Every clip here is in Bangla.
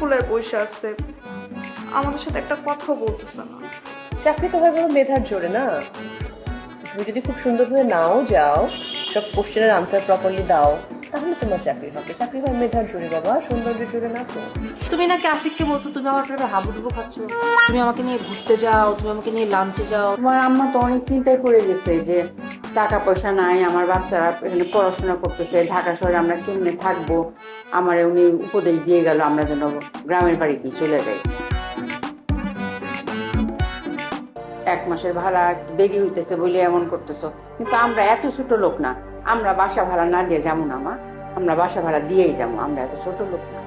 ফুলে বসে আছে। আমাদের সাথে একটা কথাও বলতেছে না। চাকরি তো হয় বড় মেধার জোরে না? তুমি যদি খুব সুন্দর হয়ে নাও যাও সব কোশ্চেনের আনসার প্রপারলি দাও তাহলে তোমার চাকরি হবে। চাকরি হয় মেধার জোরে বাবা সৌন্দর্যের জোরে না তো? তুমি নাকি আশিককে বলছো তুমি আমার প্রেমে হাবুডুবু খাচ্ছ। তুমি আমাকে নিয়ে ঘুরতে যাও তুমি আমাকে নিয়ে লাঞ্চে যাও। তোমার আম্মা তো অনেক চিন্তায় করে গেছে যে টাকা পয়সা নাই, আমার বাচ্চারা এখানে পড়াশোনা করতেছে, ঢাকা শহরে আমরা কেমনে থাকব? আমার উনি উপদেশ দিয়ে গেল, আমরা যেন গ্রামের বাড়িতে চলে যাই। এক মাসের ভাড়া একটু দেরি হইতেছে বলে এমন করতেছো। কিন্তু আমরা এত ছোট লোক না, আমরা বাসা ভাড়া না দিয়ে যাব না, মা। আমরা বাসা ভাড়া দিয়েই যাব, আমরা এত ছোট লোক না।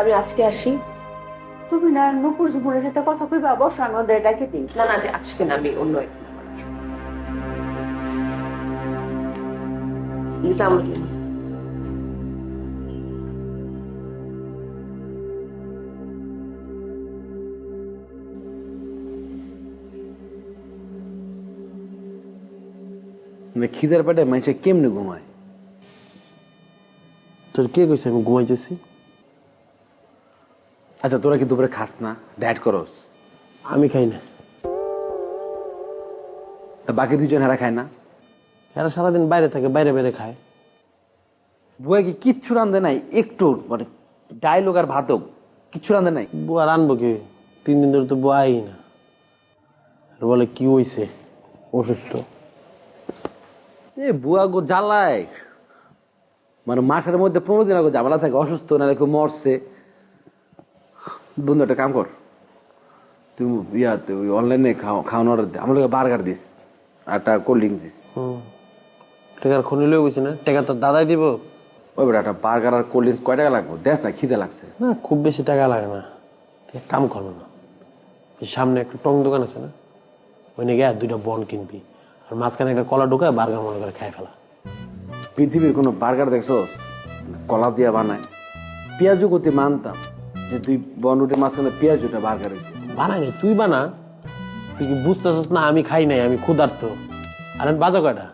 আমি আজকে আসি। তুমি না নুপুর ঝুপুরের সাথে কথা কইবা বসো আমি ওদের ডাকে দিই। না না যে আজকে না আমি অন্য। আসসালামু মানে খিদের পেটে মানুষে কেমনে ঘুমায়? তোর কে কইছে আমি ঘুমাইতেছি? আচ্ছা তোরা কি দুপুরে খাস না? ডায়েট করস। আমি খাই না। তা বাকি দুজন হেরা খায় না? এরা সারাদিন বাইরে থাকে বাইরে বাইরে খায়। বুয়া কি কিচ্ছু রান্ধে নাই? একটু মানে ডায়লগ আর ভাতক কিচ্ছু রান্ধে নাই? বুয়া রানবো কি? তিন দিন ধরে তো বুয়া আই না। আর বলে কি হইছে? অসুস্থ? এ বুয়া গো জ্বালায়। মানে মাসের মধ্যে পনেরো দিন আগে ঝামেলা থাকে অসুস্থ না কেউ মরছে। বন্ধু একটা কাম কর। তুমি ইয়াতে ওই অনলাইনে খাও খাওয়ানো অর্ডার দে। আমার বার্গার দিস আর একটা কোল্ড ড্রিঙ্ক দিস। টেকার খনি লয়ে গেছে না। টেকা তো দাদাই দিব। ওই বেটা একটা বার্গার আর কোল্ড ড্রিঙ্কস কয় টাকা লাগবে? দেখ না খিদে লাগছে। না খুব বেশি টাকা লাগে না। এক কাম করব না সামনে একটা টং দোকান আছে না? ওইনে গিয়ে দুইটা বন কিনবি। আর মাঝখানে একটা কলা ঢুকায় বার্গার মনে করে খাই ফেলা। পৃথিবীর কোনো বার্গার দেখছোস? কলা দিয়া বানায়। পেঁয়াজু করতে মানতাম। যে তুই বনরুটের মাঝখানে পেঁয়াজুটা বার্গার হয়েছে বানাই নাই তুই বানা। তুই কি বুঝতেছিস না আমি খাই নাই আমি ক্ষুধার্ত। আর বাজা কয়টা?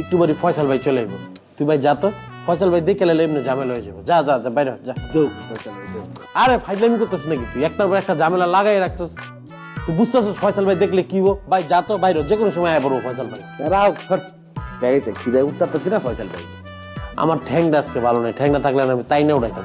একটু বাড়ি ফয়সাল ভাই চলে আইবো। তুই ভাই যা তো ফয়সাল ভাই দেখে লাইলে এমনি ঝামেলা হয়ে যাব। যা যা যা বাইরে যা। আরে ফাইজলামি করতেছিস নাকি তুই? একটার পর একটা ঝামেলা লাগাই রাখছিস। তুই বুঝতেছিস ফয়সাল ভাই দেখলে কি ভাই যা তো বাইরে যে কোনো সময় আয় পড়ব ফয়সাল ভাই। রাও দেখেছে খিদে উত্তাপ তো কিনা ফয়সাল ভাই? আমার ঠ্যাংটা আজকে ভালো নেই। ঠ্যাংটা থাকলে না আমি তাই না উঠাইতাম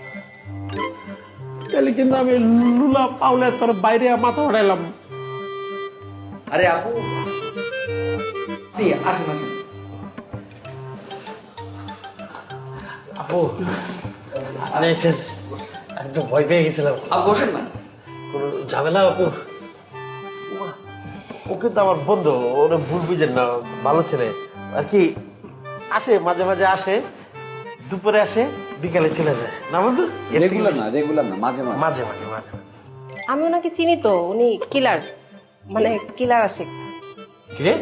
তাহলে কিন্তু আমি লুলা পাওলে তোর বাইরে মাথা উঠাইলাম। আরে আপু। আসেন আসেন। আপু আরে স্যার একদম ভয় পেয়ে গেছিলাম। আপু বসেন না। কোনো ঝামেলা আপু? ও কিন্তু আমার বন্ধু ওরে ভুল বুঝেন না ভালো ছেলে। আর কি আসে মাঝে মাঝে আসে দুপুরে আসে বিকালে চলে যায়। না বন্ধু? রেগুলার না রেগুলার না মাঝে মাঝে। মাঝে মাঝে মাঝে মাঝে। আমি ওনাকে চিনি তো উনি কিলার মানে কিলার আশিক কিরে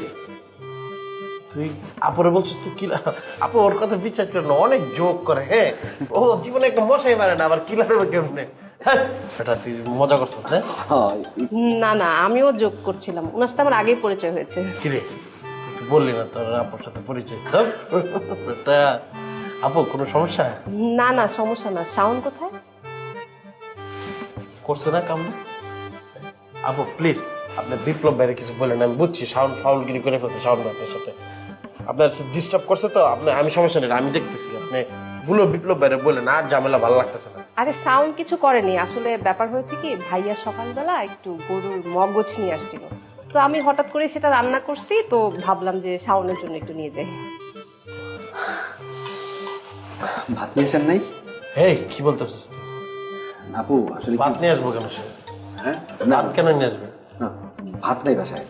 তুই আপুরে বলছিস তুই কি আপু ওর কথা বিশ্বাস করে না অনেক জোক করে হ্যাঁ? ও জীবনে একটা মশাই মারে না আবার কিলার হবে কেমনে হ্যাঁ? এটা তুই মজা করছিস হ্যাঁ? না না আমিও যোগ করছিলাম। ওনার সাথে আমার আগেই পরিচয় হয়েছে। তুই তো বললি না তোর আপুর সাথে পরিচয় তো এটা আপু কোনো সমস্যা? না না সমস্যা না। সাউন্ড কোথায়? করছে না কামনা আপু প্লিজ আপনি বিপ্লব বাইরে কিছু বলেন আমি বুঝছি সাউন্ড ফাউলগিরি করে ফেলতে সাউন্ড আপনার সাথে। আপনার ডিস্টার্ব করছে তো আপনি আমি সমস্যা নেই আমি দেখতেছি। আপনি ভুলো বিপ্লব বাইরে বলেন আর ঝামেলা ভালো লাগতেছে না। আরে সাউন্ড কিছু করেনি। আসলে ব্যাপার হয়েছে কি ভাইয়া সকালবেলা একটু গরুর মগজ নিয়ে আসছিল। তো আমি হঠাৎ করে সেটা রান্না করছি তো ভাবলাম যে শাওনের জন্য একটু নিয়ে যাই। ভাত নিয়ে আসেন নাই? এই কি বলতেছিস? আপু আসলে ভাত নিয়ে আসব কেন সে? হ্যাঁ? না। ভাত কেন নিয়ে আসবে? না, ভাত নাই বাসায়।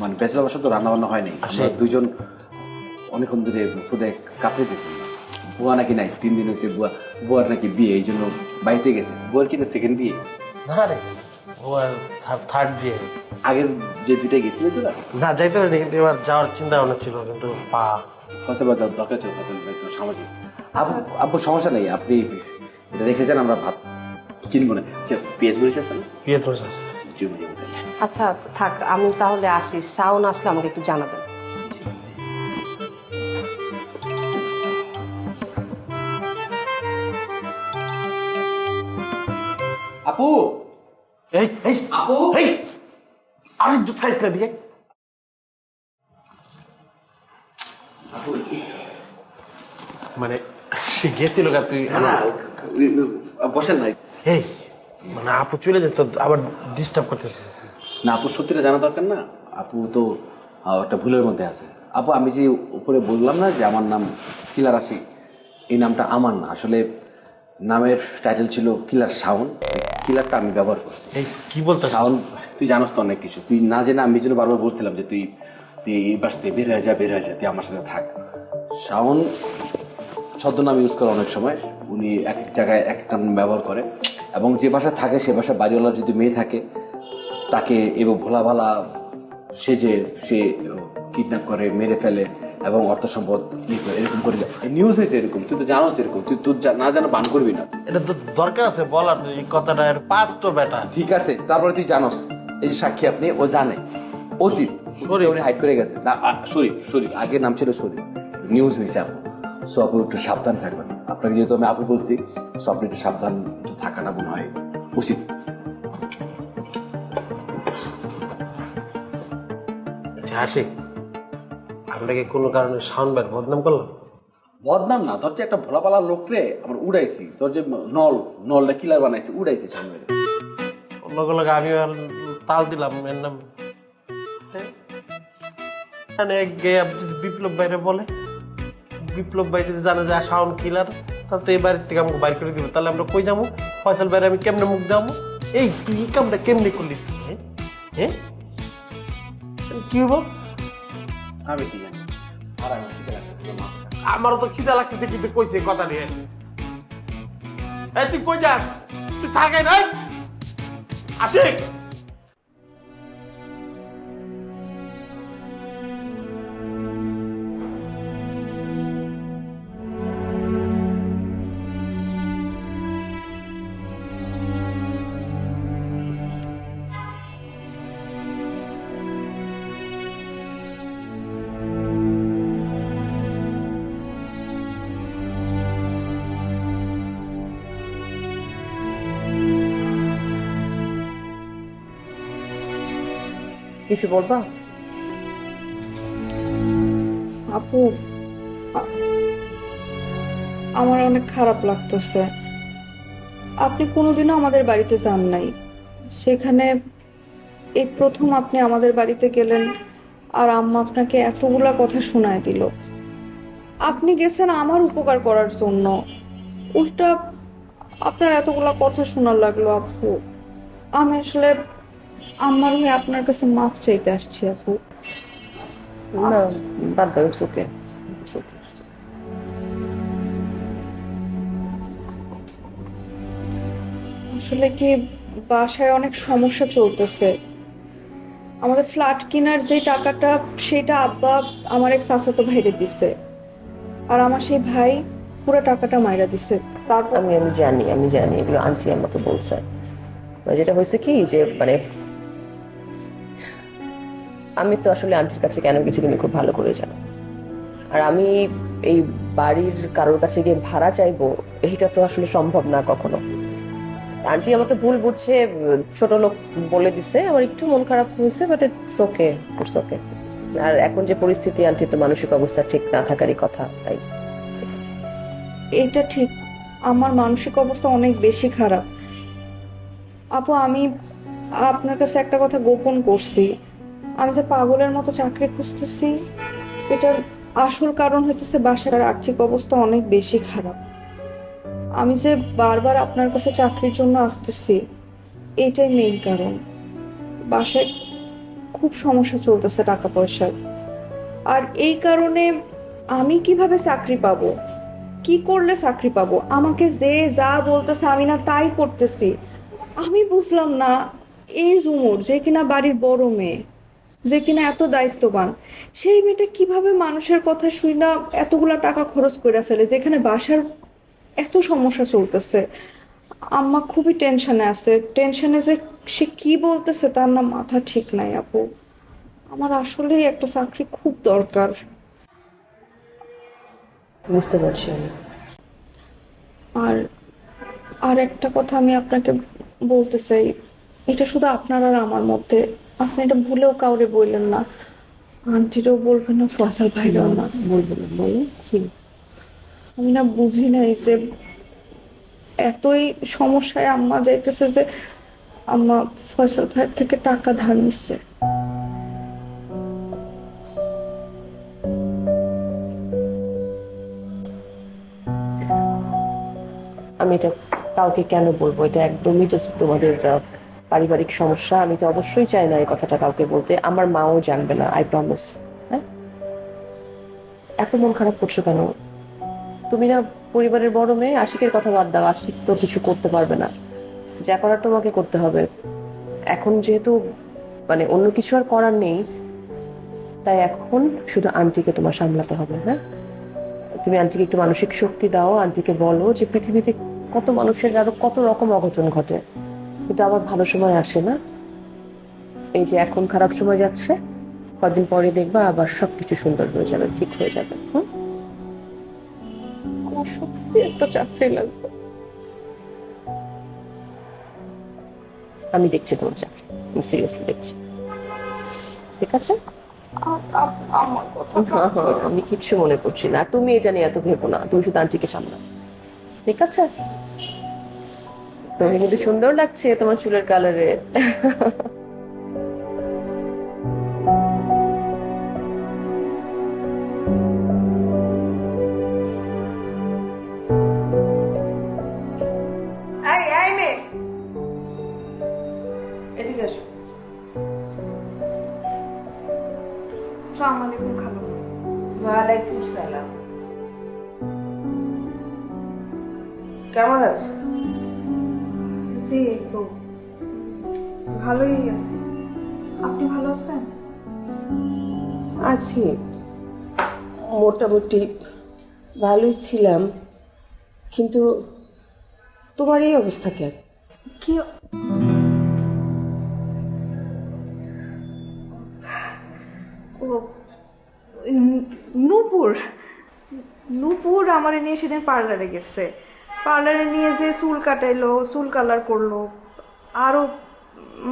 মানে ব্যাচেলার বাসা তো রান্না বান্না হয় নাই। আসে। আমরা দুজন অনেকক্ষণ ধরে খুদে কাতরাইতেছি বুয়া নাকি নাই? তিন দিন হয়েছে বুয়া বুয়ার নাকি বিয়ে এই জন্য বাড়িতে গেছে। বুয়ার কি সেকেন্ড বিয়ে? না রে ও আর থার্ড বিয়ে। আগের যে দুইটা গেছিল তোরা না যাইতে পারিনি কিন্তু এবার যাওয়ার চিন্তা ভাবনা ছিল কিন্তু পা। কথা বলতে দরকার ছিল সামাজিক। আপু আপু সমস্যা নেই আপনি এটা রেখে যান আমরা ভাত কিনবো না। পেঁয়াজ মরিচ আছে না বিয়ে তো আছে। আচ্ছা থাক আমি তাহলে আসি। সাউন আসলে আমাকে একটু জানাবেন। আপু! এই এই। আপু! এই! আরে জুত খাইস না দিকে। মানে সে গেছিল গা তুই? না, না, বসেন না এই মানে আপু চলে যেত আবার ডিস্টার্ব করতেছিস না আপু সত্যিটা জানা দরকার না। আপু তো একটা ভুলের মধ্যে আছে। আপু আমি যে উপরে বললাম না যে আমার নাম কিলার আশিক এই নামটা আমার না। আসলে নামের টাইটেল ছিল কিলার সাউন্ড কিলারটা আমি ব্যবহার করছি। এই কি বলতো সাউন্ড তুই জানোস তো অনেক কিছু। তুই না জেনে আমি জন্য বারবার বলছিলাম যে তুই তুই এই বাসা থেকে বের হয়ে যা বের হয়ে যা তুই আমার সাথে থাক। সাউন্ড ছদ্মনাম ইউজ করে অনেক সময়। উনি এক এক জায়গায় এক একটা নাম ব্যবহার করে। এবং যে বাসা থাকে সে বাসা বাড়িওয়ালার যদি মেয়ে থাকে তাকে এবং ভোলা ভালা সেজে সে কিডন্যাপ করে মেরে ফেলে এবং অর্থ সম্পদ ইয়ে করে এরকম করে নিউজ হয়েছে এরকম তুই তো জানোস এরকম তুই তোর না জানো বান করবি না। এটা তো দরকার আছে বলার এই কথাটা এর পাস তো বেটা ঠিক আছে তারপরে তুই জানোস এই যে সাক্ষী আপনি ও জানে। অতীত শরীর উনি হাইড করে গেছে। না শরীফ শরীফ আগের নাম ছিল শরীফ নিউজ হয়েছে আপু সো আপু একটু সাবধান থাকবেন। আপনাকে যেহেতু আমি আপু বলছি সো আপনি একটু সাবধান থাকাটা মনে হয়। উচিত। আচ্ছা হাসি আমরা কি কোনো কারণে বদনাম করলাম? বদনাম না তোর যে একটা ভোলাপালা লোক রে আমরা উড়াইছি। তোর যে নল নলটা কিলার বানাইছি উড়াইছি সামনে লগে লগে আমি তাল দিলাম এর নাম। মানে গিয়ে যদি বিপ্লব বাইরে বলে। বিপ্লব ভাই যদি জানে যে সাউন্ড কিলার তাহলে তো এই বাড়ির থেকে আমাকে বাইর করে দিবে। তাহলে আমরা কই যাব? ফয়সাল বাইরে আমি কেমনে মুখ যাব এই তুই এই কামটা কেমনে করলি? তুই, হ্যাঁ? হ্যাঁ কি হব আমি কি জানি? আমারও তো খিদা লাগছে দেখি তুই কইছে কথা নিয়ে। এই তুই কই যাস? তুই থাকে না আশিক কিছু বলবা? আপু আমার অনেক খারাপ লাগতেছে। আপনি কোনোদিনও আমাদের বাড়িতে যান নাই। সেখানে এই প্রথম আপনি আমাদের বাড়িতে গেলেন আর আম্মা আপনাকে এতগুলা কথা শোনায় দিল। আপনি গেছেন আমার উপকার করার জন্য। উল্টা আপনার এতগুলা কথা শোনার লাগল আপু। আমি আসলে আমার হয়ে আপনার কাছে মাফ চাইতে আসছি আপু। না বাদ দাও ইটস ওকে আসলে কি বাসায় অনেক সমস্যা চলতেছে? আমাদের ফ্ল্যাট কেনার যে টাকাটা সেটা আব্বা আমার এক চাচাতো ভাইরে দিছে। আর আমার সেই ভাই পুরো টাকাটা মাইরা দিছে। তারপর আমি আমি জানি আমি জানি এগুলো আন্টি আমাকে বলছে। মানে যেটা হয়েছে কি যে মানে আমি তো আসলে আন্টির কাছে কেন গেছি তুমি খুব ভালো করে জানো। আর আমি এই বাড়ির কারোর কাছে গিয়ে ভাড়া চাইব এইটা তো আসলে সম্ভব না কখনো। আন্টি আমাকে ভুল বুঝছে, ছোট লোক বলে দিছে, আমার একটু মন খারাপ হয়েছে but it's okay it's okay আর এখন যে পরিস্থিতি আন্টি, তো মানসিক অবস্থা ঠিক না থাকারই কথা, তাই। এটা ঠিক, আমার মানসিক অবস্থা অনেক বেশি খারাপ। আপু, আমি আপনার কাছে একটা কথা গোপন করছি। আমি যে পাগলের মতো চাকরি খুঁজতেছি, এটার আসল কারণ হইতেছে বাসার আর্থিক অবস্থা অনেক বেশি খারাপ। আমি যে বারবার আপনার কাছে চাকরির জন্য আসতেছি এইটাই মেইন কারণ। বাসায় খুব সমস্যা চলতেছে টাকা পয়সার। আর এই কারণে আমি কীভাবে চাকরি পাব? কি করলে চাকরি পাবো? আমাকে যে যা বলতেছে আমি না তাই করতেছি। আমি বুঝলাম না, এই জুমুর, যে কিনা বাড়ির বড় মেয়ে। যে কিনা এত দায়িত্ববান। সেই মেয়েটা কীভাবে মানুষের কথা শুই না এতগুলা টাকা খরচ করে ফেলে যেখানে বাসার এত সমস্যা চলতেছে। আম্মা খুবই টেনশনে আছে। টেনশনে যে সে কি বলতেছে তার না মাথা ঠিক নাই আপু। আমার আসলেই একটা চাকরি খুব দরকার। বুঝতে পারছি আমি। আর আর একটা কথা আমি আপনাকে বলতে চাই। এটা শুধু আপনার আর আমার মধ্যে। আপনি এটা ভুলেও কাউরে বললেন না। আন্টিরও বলবেন না ফসল ভাইরাও না। বলব না বলো কি? আমি না বুঝি নাই যে এতই সমস্যায় আম্মা যাইতেছে যে আম্মা ফসল ভাইয়ের থেকে টাকা ধার নিচ্ছে। আমি এটা কাউকে কেন বলব? এটা একদমই জাস্ট তোমাদের পারিবারিক সমস্যা, আমি তো অবশ্যই চাই না এই কথাটা কাউকে বলতে। আমার মাও জানবে না আই প্রমিস হ্যাঁ? এত মন খারাপ করছ কেন? তুমি না পরিবারের বড় মেয়ে, আশিকের কথা বাদ দাও, আশিক তো কিছু করতে পারবে না। যা করার তোমাকে করতে হবে। এখন যেহেতু মানে অন্য কিছু আর করার নেই, তাই এখন শুধু আন্টিকে তোমার সামলাতে হবে হ্যাঁ? তুমি আন্টিকে একটু মানসিক শক্তি দাও, আন্টিকে বলো যে পৃথিবীতে কত মানুষের আরও কত রকম অঘটন ঘটে। কিন্তু আবার ভালো সময় আসে না। এই যে এখন খারাপ সময় যাচ্ছে কদিন পরে দেখবা আবার সবকিছু সুন্দর হয়ে যাবে ঠিক হয়ে যাবে আমার সত্যি একটা চাকরি লাগবে। আমি দেখছি তোমার চাকরি আমি সিরিয়াসলি দেখছি। ঠিক আছে? আমার কথা হ্যাঁ হ্যাঁ আমি কিচ্ছু মনে করছি না। তুমি এটা নিয়ে এত ভেবো না তুমি শুধু আন্টিকে সামলাও। ঠিক আছে? তোমাকে কিন্তু সুন্দর লাগছে তোমার চুলের কালারে। কেমন এই জি তো ভালোই আছি। আপনি ভালো আছেন? আছি। মোটামুটি ভালোই ছিলাম কিন্তু তোমার এই অবস্থা কেন কি? নূপুর। নূপুর আমার নিয়ে সেদিন পার্লারে গেছে। পার্লারে নিয়ে যে চুল কাটাইলো, চুল কালার করল আরও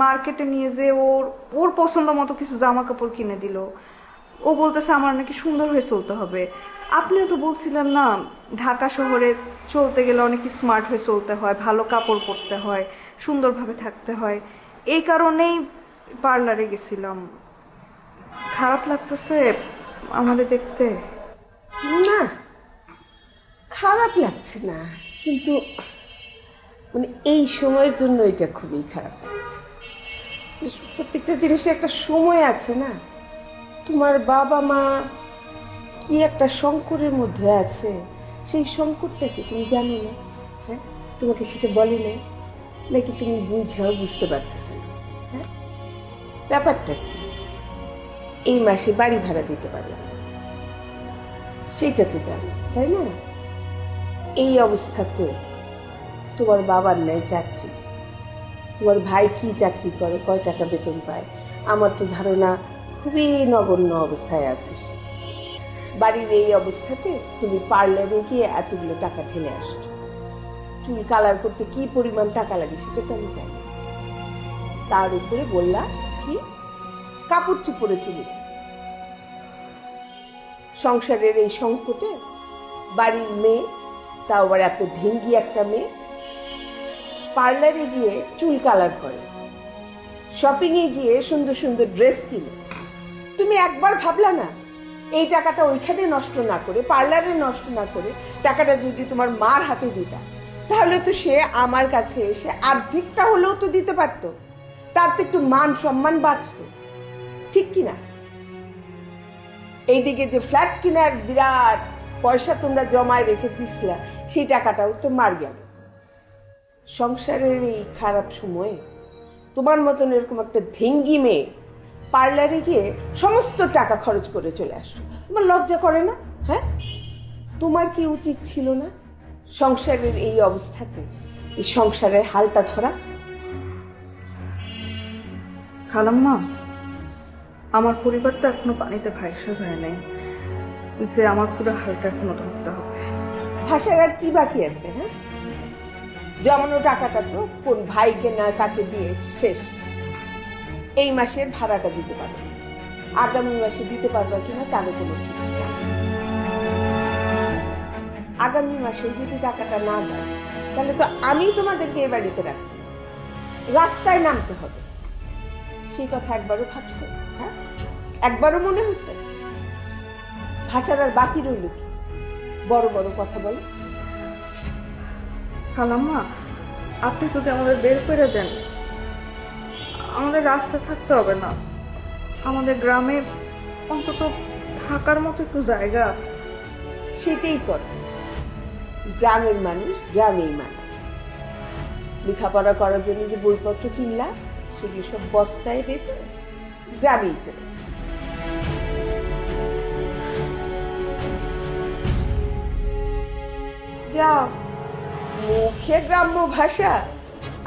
মার্কেটে নিয়ে যে ওর ওর পছন্দ মতো কিছু জামা কাপড় কিনে দিল, ও বলতেছে আমার নাকি সুন্দর হয়ে চলতে হবে। আপনিও তো বলছিলেন না, ঢাকা শহরে চলতে গেলে অনেক স্মার্ট হয়ে চলতে হয়, ভালো কাপড় পরতে হয়, সুন্দরভাবে থাকতে হয়। এই কারণেই পার্লারে গেছিলাম। খারাপ লাগতেছে আমাদের দেখতে? না, খারাপ লাগছে না। কিন্তু মানে এই সময়ের জন্য এটা খুবই খারাপ প্রত্যেকটা জিনিসে একটা সময় আছে না? তোমার বাবা মা কি একটা সংকটের মধ্যে আছে? সেই সংকটটা কি তুমি জানো না? হ্যাঁ? তোমাকে সেটা বলে নাই? নাকি তুমি বুঝাও, বুঝতে পারতেছো না? হ্যাঁ? ব্যাপারটা কি? এই মাসে বাড়ি ভাড়া দিতে পারে না। সেটা তো জানো, তাই না? এই অবস্থাতে তোমার বাবার নেই চাকরি। তোমার ভাই কি চাকরি করে, কয় টাকা বেতন পায়? আমার তো ধারণা খুবই নগণ্য অবস্থায় আছে সে। বাড়ির এই অবস্থাতে তুমি পার্লারে গিয়ে এতগুলো টাকা ঠেলে আসছো। চুল কালার করতে কি পরিমাণ টাকা লাগে সেটা তো আমি জানি। তার উপরে বললাম কি? কাপড় চুপড়ে দিছে। সংসারের এই সংকটে বাড়ির মেয়ে তাও আবার এত ঢেঙ্গি একটা মেয়ে। পার্লারে গিয়ে চুল কালার করে। শপিংয়ে গিয়ে সুন্দর সুন্দর ড্রেস কিনে। তুমি একবার ভাবলা না, এই টাকাটা ওইখানে নষ্ট না করে, পার্লারে নষ্ট না করে টাকাটা যদি তোমার মার হাতে দিতা, তাহলে তো সে আমার কাছে এসে অর্ধেকটা হলেও তো দিতে পারতো। তার তো একটু মান সম্মান বাঁচত। ঠিক কি না? এইদিকে যে ফ্ল্যাট কেনার বিরাট পয়সা তোমরা জমায় রেখে দিছিলা সেই টাকাটাও তো মার গেল। সংসারের এই খারাপ সময়ে তোমার মতন এরকম একটা ভেঙ্গি মেয়ে পার্লারে গিয়ে সমস্ত টাকা খরচ করে চলে আসলো তোমার লজ্জা করে না? হ্যাঁ? তোমার কি উচিত ছিল না সংসারের এই অবস্থাতে, এই সংসারের হালটা ধরা? খালাম্মা, আমার পরিবারটা এখনও পানিতে ভাইসা যায় নাই। যে আমার পুরো হালটা এখনও ধরতে হবে। ভাষার আর কি বাকি আছে হ্যাঁ? জমানো টাকাটা তো কোন ভাইকে না কাকে দিয়ে শেষ। এই মাসের ভাড়াটা দিতে পারবে। আগামী মাসে দিতে পারবে কিনা তারও কোনো ঠিক ঠিকানা আগামী মাসে যদি টাকাটা না দেয়, তাহলে তো আমি তোমাদেরকে এ বাড়িতে রাখব রাস্তায় নামতে হবে। সেই কথা একবারও ভাবছ হ্যাঁ? একবারও মনে হয়েছে ভাষার আর বাকি রইল কি? বড় বড় কথা বলো। খালাম্মা আপনি যদি আমাদের বের করে দেন আমাদের রাস্তা থাকতে হবে না। আমাদের গ্রামে অন্তত থাকার মতো একটু জায়গা আছে। সেটাই করো। গ্রামের মানুষ গ্রামেই মানে। লেখাপড়া করার জন্য যে বইপত্র কিনলাম সেগুলো সব বস্তায় রেখে গ্রামেই চলে যাও। মুখে গ্রাম্য ভাষা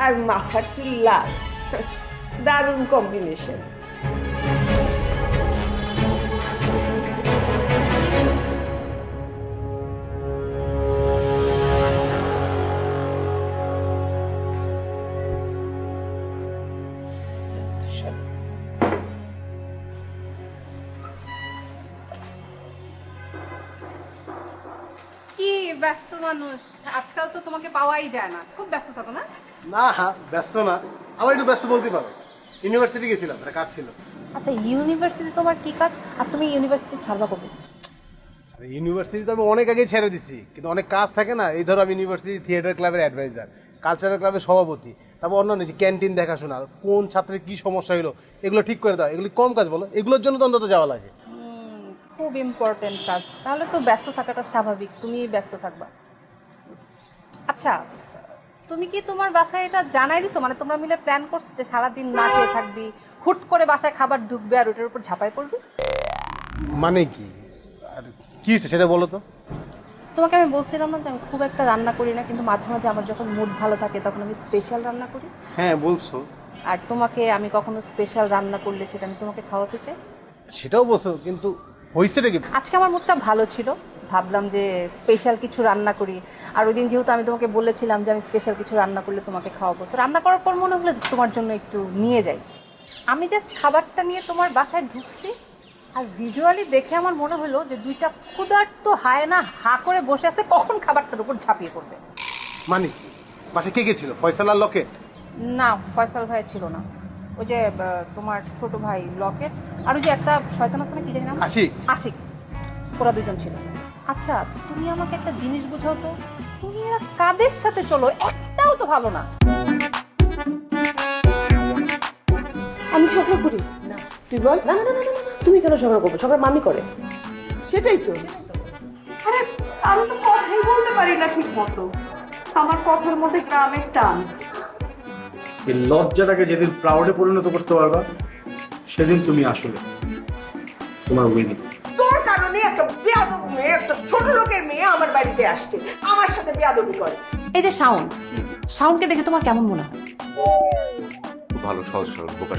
আর মাথার চুল লাল। দারুণ কম্বিনেশন মানুষ আজকাল তো তোমাকে পাওয়াই যায় না। খুব ব্যস্ত থাকো না? না হ্যাঁ ব্যস্ত না। আবার একটু ব্যস্ত বলতে পারো। ইউনিভার্সিটি গেছিলাম একটা কাজ ছিল। আচ্ছা ইউনিভার্সিটি তোমার কি কাজ? আর তুমি ইউনিভার্সিটি ছাড়বা কবে? আরে ইউনিভার্সিটি তো আমি অনেক আগে ছেড়ে দিছি। কিন্তু অনেক কাজ থাকে না। এই ধরো আমি ইউনিভার্সিটি থিয়েটার ক্লাবের অ্যাডভাইজার কালচারাল ক্লাবের সভাপতি তারপর অন্যান্য যে ক্যান্টিন দেখাশোনা কোন ছাত্রের কি সমস্যা হলো এগুলো ঠিক করে দাও। এগুলি কম কাজ বলো। এগুলোর জন্য তো অন্তত যাওয়া লাগে। খুব ইম্পর্টেন্ট কাজ। তাহলে তো ব্যস্ত থাকাটা স্বাভাবিক। তুমি ব্যস্ত থাকবা। আচ্ছা তুমি কি তোমার বাসায় এটা জানাই দিছো? মানে তোমরা মিলে প্ল্যান করছ যে সারাদিন না খেয়ে থাকবি হুট করে বাসায় খাবার ঢুকবে আর ওটার উপর ঝাঁপাই পড়বি? মানে কি? আর কি হয়েছে সেটা বলো তো। তোমাকে আমি বলছিলাম না যে আমি খুব একটা রান্না করি না কিন্তু মাঝে মাঝে আমার যখন মুড ভালো থাকে তখন আমি স্পেশাল রান্না করি। হ্যাঁ বলছো। আর তোমাকে আমি কখনো স্পেশাল রান্না করলে সেটা আমি তোমাকে খাওয়াতে চাই? সেটাও বলছো কিন্তু হয়েছেটা কি? আজকে আমার মুডটা ভালো ছিল। ভাবলাম যে স্পেশাল কিছু রান্না করি। আর ওই দিন যেহেতু আমি তোমাকে বলেছিলাম যে আমি স্পেশাল কিছু রান্না করলে তোমাকে খাওয়াবো তো রান্না করার পর মনে হলো যে তোমার জন্য একটু নিয়ে যাই। আমি জাস্ট খাবারটা নিয়ে তোমার বাসায় ঢুকছি আর ভিজুয়ালি দেখে আমার মনে হলো যে দুইটা ক্ষুধার্ত হায় না হা করে বসে আছে কখন খাবারটার উপর ঝাঁপিয়ে পড়বে? মানে বাসে কে গেছিল ফয়সাল আর লকেট? না ফয়সাল ভাই ছিল না। ওই যে আহ, তোমার ছোট ভাই লকেট আর ওই যে একটা শয়তান আছে না কি জানি নাম? আশিক। আশিক। ওরা দুজন ছিল। আচ্ছা তুমি আমাকে একটা জিনিস বুঝাও তো। তুমি এরা কাদের সাথে চলো? একটাও তো ভালো না। আমি ঝগড়া করি। না। তুই বল। না না না না না, না, তুমি কেন ঝগড়া করবে? ঝগড়া মামি করে। সেটাই তো। আরে আমি তো কথাই বলতে পারি না ঠিক মতো আমার কথার মধ্যে গ্রামের টান। এই লজ্জাটাকে যেদিন প্রাউডে পরিণত করতে পারবা সেদিন তুমি আসলে তোমার উইনিং কারণে একটা বেয়াদব মেয়ে একটা ছোট লোকের মেয়ে আমার বাড়িতে আসছে। আমার সাথে বেয়াদবি করে। এই যে শাওন শাওনকে দেখে তোমার কেমন মনে হয়? খুব ভালো সহজ সরল বোকা